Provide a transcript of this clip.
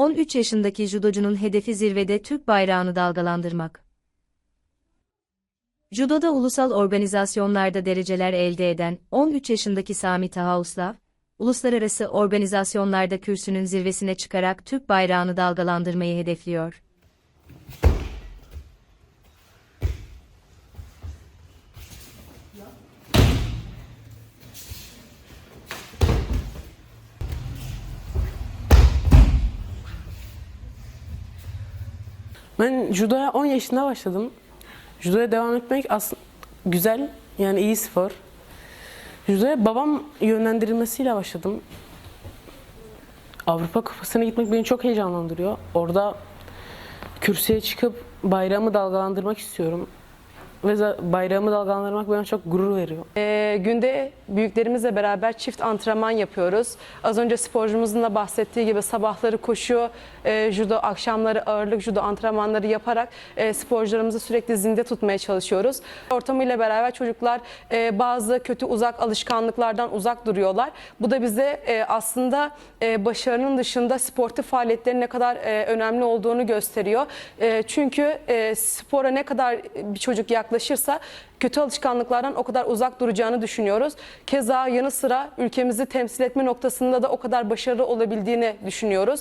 13 yaşındaki judocunun hedefi zirvede Türk bayrağını dalgalandırmak. Judoda ulusal organizasyonlarda dereceler elde eden 13 yaşındaki Sami Taha Uslav, uluslararası organizasyonlarda kürsünün zirvesine çıkarak Türk bayrağını dalgalandırmayı hedefliyor. Ben judoya 10 yaşında başladım. Judoya devam etmek aslında güzel, yani iyi spor. Judoya babam yönlendirilmesiyle başladım. Avrupa Kupası'na gitmek beni çok heyecanlandırıyor. Orada kürsüye çıkıp bayrağımı dalgalandırmak istiyorum. Ve bayrağımı dalgalandırmak bana çok gurur veriyor. Ee, günde büyüklerimizle beraber çift antrenman yapıyoruz. Az önce sporcumuzun da bahsettiği gibi sabahları koşu, e, judo, akşamları ağırlık judo antrenmanları yaparak e, sporcularımızı sürekli zinde tutmaya çalışıyoruz. Ortamıyla beraber çocuklar e, bazı kötü uzak alışkanlıklardan uzak duruyorlar. Bu da bize e, aslında e, başarının dışında sportif faaliyetlerin ne kadar e, önemli olduğunu gösteriyor. E, çünkü e, spora ne kadar bir çocuk yaklaşırsa kötü alışkanlıklardan o kadar uzak duracağını düşünüyoruz. Keza yanı sıra ülkemizi temsil etme noktasında da o kadar başarılı olabildiğini düşünüyoruz.